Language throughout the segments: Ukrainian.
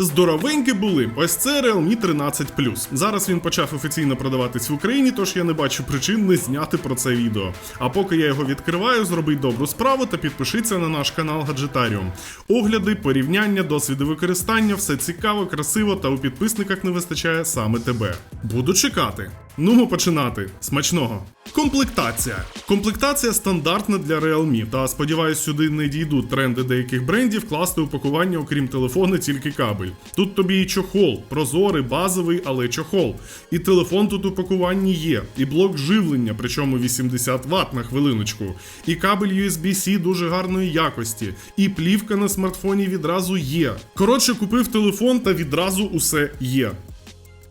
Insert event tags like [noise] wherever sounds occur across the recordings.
Здоровенькі були. Ось це Realme 13 Зараз він почав офіційно продаватись в Україні, тож я не бачу причин не зняти про це відео. А поки я його відкриваю, зробіть добру справу та підпишіться на наш канал Гаджетаріум. Огляди, порівняння, досвіди використання, все цікаво, красиво та у підписниках не вистачає саме тебе. Буду чекати. Ну, починати. Смачного. Комплектація. Комплектація стандартна для Realme, та сподіваюсь, сюди не дійдуть тренди деяких брендів класти упакування, окрім телефону, тільки кабель. Тут тобі і чохол, прозорий, базовий, але чохол. І телефон тут у пакуванні є, і блок живлення, причому 80 Вт на хвилиночку, і кабель USB-C дуже гарної якості, і плівка на смартфоні відразу є. Коротше, купив телефон та відразу усе є.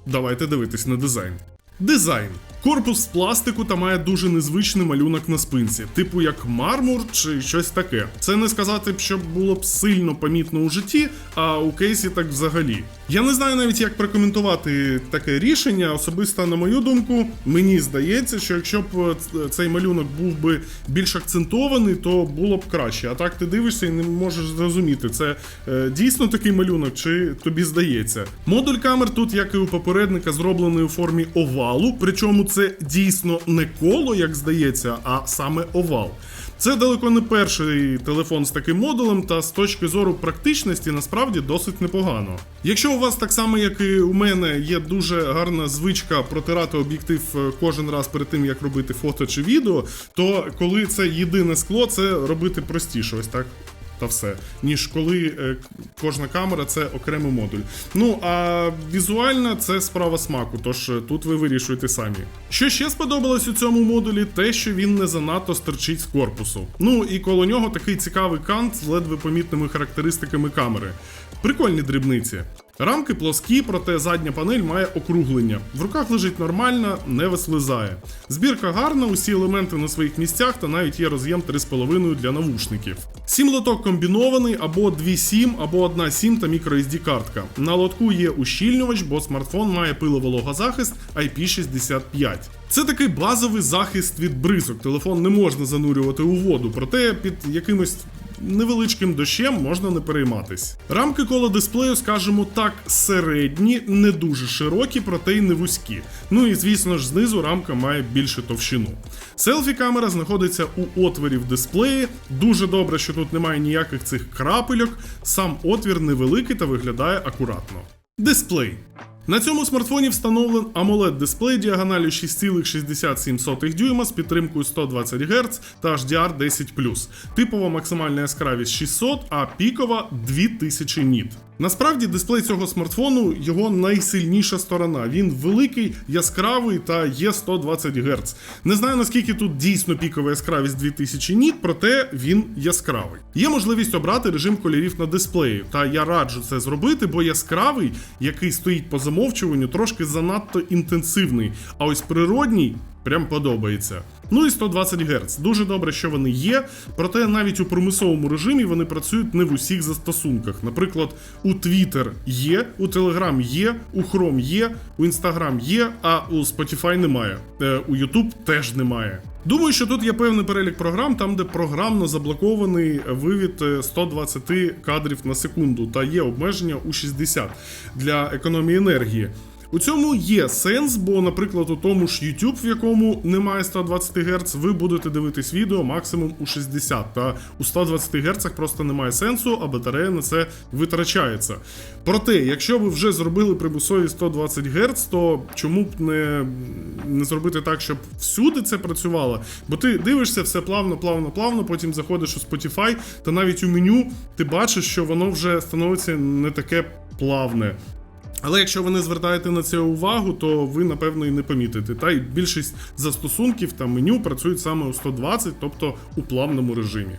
Давайте дивитись на дизайн. Дизайн. Корпус з пластику та має дуже незвичний малюнок на спинці, типу як мармур чи щось таке. Це не сказати б, що було б сильно помітно у житті, а у кейсі так взагалі. Я не знаю навіть, як прокоментувати таке рішення. Особисто, на мою думку, мені здається, що якщо б е, цей малюнок був би більш акцентований, то було б краще. А так ти дивишся і не можеш зрозуміти, це е, дійсно такий малюнок, чи тобі здається. Модуль камер тут, як і у попередника, зроблений у формі овалу, причому це дійсно не коло, як здається, а саме овал. Це далеко не перший телефон з таким модулем, та з точки зору практичності насправді досить непогано. Якщо у вас так само, як і у мене, є дуже гарна звичка протирати об'єктив е, кожен раз перед тим, як робити фото чи відео, то коли це єдине скло, це робити простіше. Ось так та все, ніж коли е, кожна камера це окремий модуль. Ну а візуально це справа смаку, тож е, тут ви вирішуєте самі. Що ще сподобалось у цьому модулі, те, що він не занадто стерчить з корпусу. Ну і коло нього такий цікавий кант з ледве помітними характеристиками камери. Прикольні дрібниці. Рамки плоскі, проте задня панель має округлення. В руках лежить нормально, не вислизає. Збірка гарна, усі елементи на своїх місцях та навіть є роз'єм 3,5 для навушників. Сім лоток комбінований або 2 сім, або одна сім та microSD картка. На лотку є ущільнювач, бо смартфон має пиловологозахист IP65. Це такий базовий захист від бризок. Телефон не можна занурювати у воду, проте під якимось невеличким дощем можна не перейматись. Рамки коло дисплею, скажімо так, середні, не дуже широкі, проте й не вузькі. Ну і звісно ж, знизу рамка має більшу товщину. Селфі камера знаходиться у отворі в дисплеї. Дуже добре, що тут немає ніяких цих крапельок. Сам отвір невеликий та виглядає акуратно. Дисплей. На цьому смартфоні встановлен amoled дисплей діагоналю 6,67 дюйма з підтримкою 120 Гц та HDR 10 Типова максимальна яскравість 600, а пікова 2000 ніт. Насправді дисплей цього смартфону його найсильніша сторона. Він великий, яскравий та є 120 Гц. Не знаю наскільки тут дійсно пікова яскравість 2000 ніт, проте він яскравий. Є можливість обрати режим кольорів на дисплеї, та я раджу це зробити, бо яскравий, який стоїть по замовчуванню, трошки занадто інтенсивний. А ось природній прям подобається. Ну і 120 Гц. Дуже добре, що вони є, проте навіть у промисловому режимі вони працюють не в усіх застосунках. Наприклад, у Twitter є, у Telegram є, у Chrome є, у Instagram є, а у Spotify немає. Е, у YouTube теж немає. Думаю, що тут є певний перелік програм, там де програмно заблокований вивід е, 120 кадрів на секунду, та є обмеження у 60 для економії енергії. У цьому є сенс, бо, наприклад, у тому ж YouTube, в якому немає 120 Гц, ви будете дивитись відео максимум у 60, та у 120 Гц просто немає сенсу, а батарея на це витрачається. Проте, якщо ви вже зробили примусові 120 Гц, то чому б не, не зробити так, щоб всюди це працювало? Бо ти дивишся все плавно, плавно, плавно, потім заходиш у Spotify, та навіть у меню ти бачиш, що воно вже становиться не таке плавне. Але якщо ви не звертаєте на це увагу, то ви напевно і не помітите. Та й більшість застосунків та меню працюють саме у 120, тобто у плавному режимі.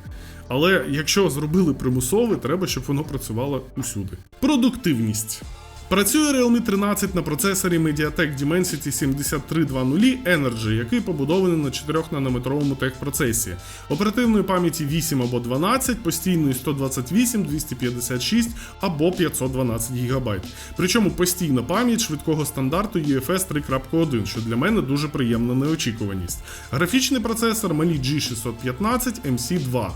Але якщо зробили примусове, треба, щоб воно працювало усюди. Продуктивність. Працює Realme 13 на процесорі MediaTek Dimensity 7320 Energy, який побудований на 4-нанометровому техпроцесі. Оперативної пам'яті 8 або 12, постійної 128, 256 або 512 ГБ. Причому постійна пам'ять швидкого стандарту UFS 3.1, що для мене дуже приємна неочікуваність. Графічний процесор Mali G615 MC2.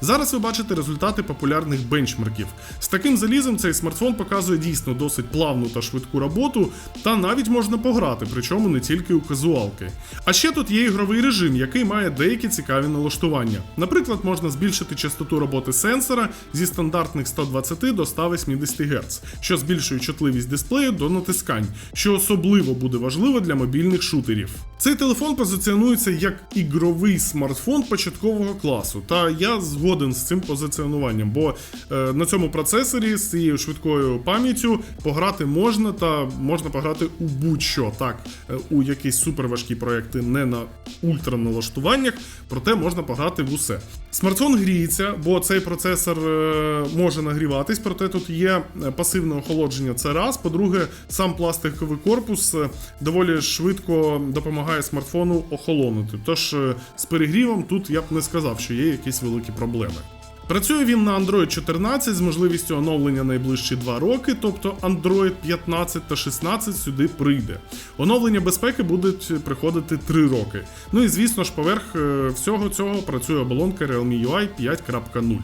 Зараз ви бачите результати популярних бенчмарків. З таким залізом цей смартфон показує дійсно досить плавну та швидку роботу, та навіть можна пограти, причому не тільки у казуалки. А ще тут є ігровий режим, який має деякі цікаві налаштування. Наприклад, можна збільшити частоту роботи сенсора зі стандартних 120 до 180 Гц, що збільшує чутливість дисплею до натискань, що особливо буде важливо для мобільних шутерів. Цей телефон позиціонується як ігровий смартфон початкового класу, та я згоден з цим позиціонуванням, бо е, на цьому процесорі з цією швидкою пам'яттю пограти можна, та можна пограти у будь-що. Так, е, у якісь суперважкі проекти не на ультраналаштуваннях, проте можна пограти в усе. Смартфон гріється, бо цей процесор е, може нагріватись, проте тут є е, пасивне охолодження. Це раз. По-друге, сам пластиковий корпус доволі швидко допомагає смартфону охолонути. Тож з перегрівом тут я б не сказав, що є якісь великі проблеми. Працює він на Android 14 з можливістю оновлення найближчі 2 роки, тобто Android 15 та 16 сюди прийде. Оновлення безпеки будуть приходити 3 роки. Ну і звісно ж, поверх е, всього цього працює оболонка Realme UI 5.0.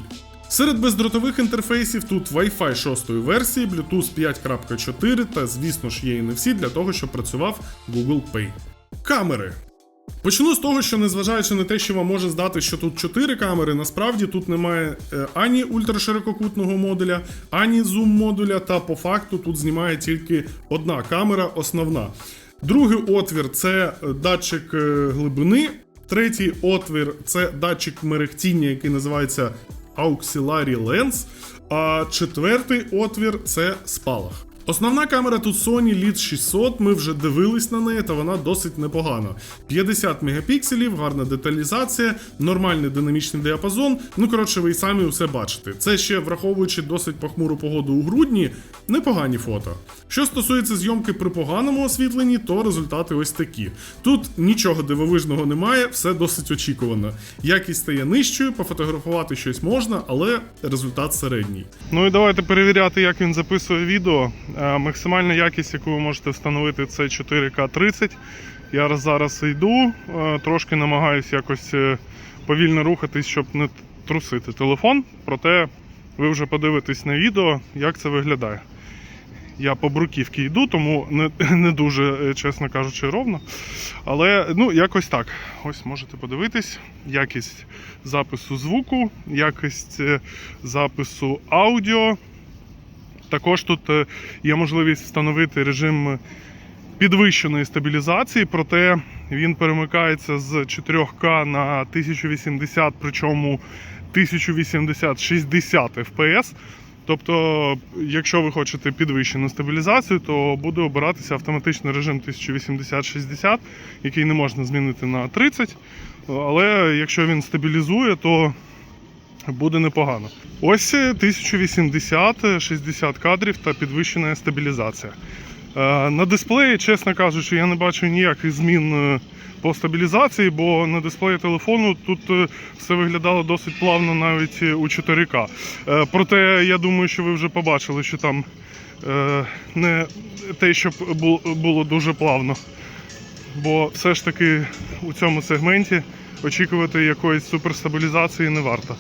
Серед бездротових інтерфейсів тут Wi-Fi 6 версії, Bluetooth 5.4 та, звісно ж, є NFC для того, щоб працював Google Pay. Камери. Почну з того, що незважаючи на те, що вам може здати, що тут 4 камери, насправді тут немає е, ані ультраширококутного модуля, ані зум модуля, та по факту тут знімає тільки одна камера основна. Другий отвір це датчик е, глибини. Третій отвір це датчик мерехтіння, який називається Auxiliary Lens. А четвертий отвір це спалах. Основна камера тут Sony LEED 600, ми вже дивились на неї, та вона досить непогана. 50 мегапікселів, гарна деталізація, нормальний динамічний діапазон. Ну коротше, ви й самі усе бачите. Це ще враховуючи досить похмуру погоду у грудні, непогані фото. Що стосується зйомки при поганому освітленні, то результати ось такі. Тут нічого дивовижного немає, все досить очікувано. Якість стає нижчою, пофотографувати щось можна, але результат середній. Ну і давайте перевіряти, як він записує відео. Е, Максимальна якість, яку ви можете встановити, це 4К30. Я зараз йду, е, трошки намагаюся якось е, повільно рухатись, щоб не трусити телефон. Проте ви вже подивитесь на відео, як це виглядає. Я по бруківці йду, тому не, не дуже, е, чесно кажучи, ровно. Але ну, якось так. Ось можете подивитись. Якість запису звуку, якість е, запису аудіо. Також тут е, є можливість встановити режим підвищеної стабілізації, проте він перемикається з 4К на 1080, причому 1080 60 FPS. Тобто, якщо ви хочете підвищену стабілізацію, то буде обиратися автоматичний режим 1080-60, який не можна змінити на 30. Але якщо він стабілізує, то буде непогано. Ось 1080, 60 кадрів та підвищена стабілізація. Е, На дисплеї, чесно кажучи, я не бачу ніяких змін е, по стабілізації, бо на дисплеї телефону тут е, все виглядало досить плавно навіть е, у 4К. Е, Проте я думаю, що ви вже побачили, що там не те, щоб було дуже плавно. Бо все ж таки у цьому сегменті очікувати якоїсь суперстабілізації не варто.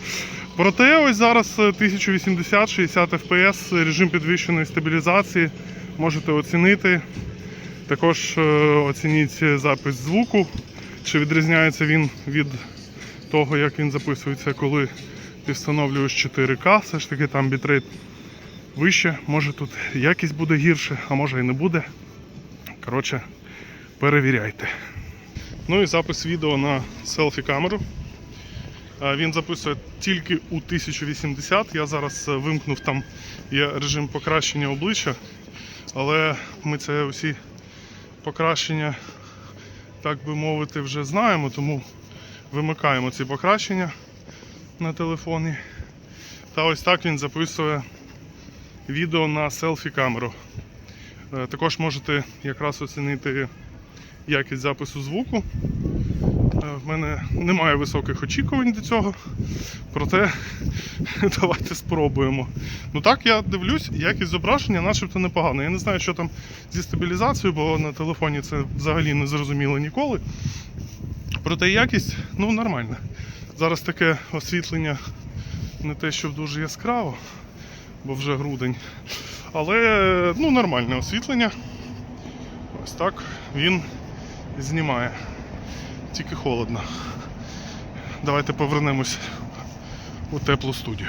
Проте ось зараз е, 1080-60 FPS, режим підвищеної стабілізації можете оцінити. Також е, оцініть запис звуку, чи відрізняється він від того, як він записується, коли ти встановлюєш 4К. Все ж таки там бітрейт вище, може тут якість буде гірше, а може і не буде. Коротше, перевіряйте. Ну і запис відео на селфі-камеру. Е, Він записує тільки у 1080. Я зараз е, вимкнув там є режим покращення обличчя, але ми це усі покращення, так би мовити, вже знаємо, тому вимикаємо ці покращення на телефоні. Та ось так він записує відео на селфі-камеру. Е, Також можете якраз оцінити якість запису звуку. Е, В мене немає високих очікувань до цього, проте [laughs] давайте спробуємо. Ну так, я дивлюсь, якість зображення начебто непогана. Я не знаю, що там зі стабілізацією, бо на телефоні це взагалі не зрозуміло ніколи. Проте якість ну, нормальна. Зараз таке освітлення не те, що дуже яскраво, бо вже грудень. Але ну, нормальне освітлення. Ось так він знімає. Тільки холодно. Давайте повернемось у теплу студію.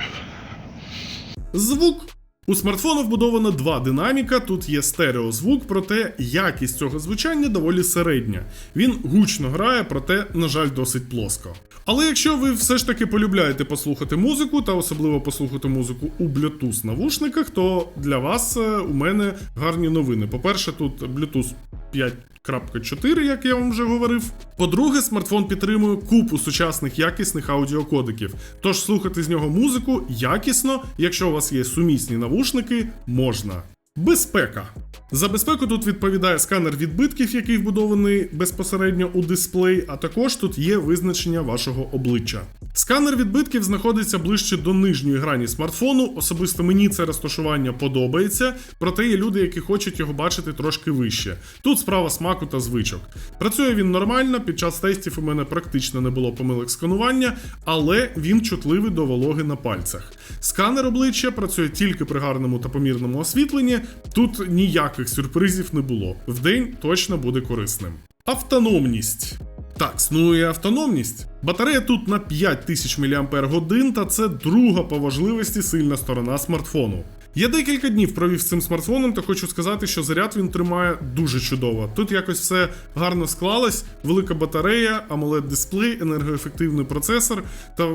Звук. У смартфона вбудовано два динаміка, тут є стереозвук, проте якість цього звучання доволі середня. Він гучно грає, проте, на жаль, досить плоско. Але якщо ви все ж таки полюбляєте послухати музику, та особливо послухати музику у Bluetooth навушниках, то для вас е, у мене гарні новини. По-перше, тут Bluetooth 5.4, як я вам вже говорив. По-друге, смартфон підтримує купу сучасних якісних аудіокодиків. Тож слухати з нього музику якісно, якщо у вас є сумісні навушники, можна. Безпека. За безпеку тут відповідає сканер відбитків, який вбудований безпосередньо у дисплей, а також тут є визначення вашого обличчя. Сканер відбитків знаходиться ближче до нижньої грані смартфону. Особисто мені це розташування подобається, проте є люди, які хочуть його бачити трошки вище. Тут справа смаку та звичок. Працює він нормально, під час тестів у мене практично не було помилок сканування, але він чутливий до вологи на пальцях. Сканер обличчя працює тільки при гарному та помірному освітленні. Тут ніяких сюрпризів не було. Вдень точно буде корисним. Автономність. Так, ну автономність. Батарея тут на 5000 мАч, та це друга по важливості сильна сторона смартфону. Я декілька днів провів з цим смартфоном, та хочу сказати, що заряд він тримає дуже чудово. Тут якось все гарно склалось, велика батарея, amoled дисплей, енергоефективний процесор, та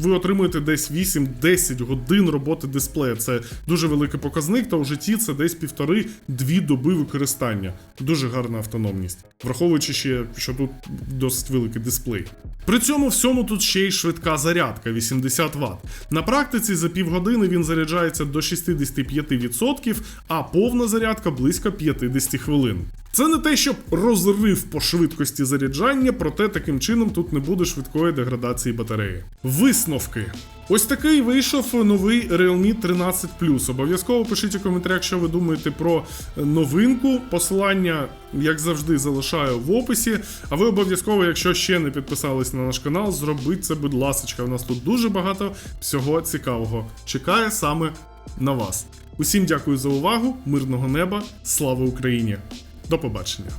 ви отримуєте десь 8-10 годин роботи дисплея. Це дуже великий показник, та у житті це десь півтори-дві доби використання. Дуже гарна автономність, враховуючи ще, що тут досить великий дисплей. При цьому всьому тут ще й швидка зарядка 80 Вт. На практиці за півгодини він заряджається до 65%, а повна зарядка близько 50 хвилин. Це не те, щоб розрив по швидкості заряджання, проте таким чином тут не буде швидкої деградації батареї. Висновки. Ось такий вийшов новий Realme 13 Обов'язково пишіть у коментарях, що ви думаєте про новинку. Посилання, як завжди, залишаю в описі. А ви обов'язково, якщо ще не підписались на наш канал, зробіть це, будь ласка. У нас тут дуже багато всього цікавого. Чекає саме на вас. Усім дякую за увагу, мирного неба, слава Україні! До побачення!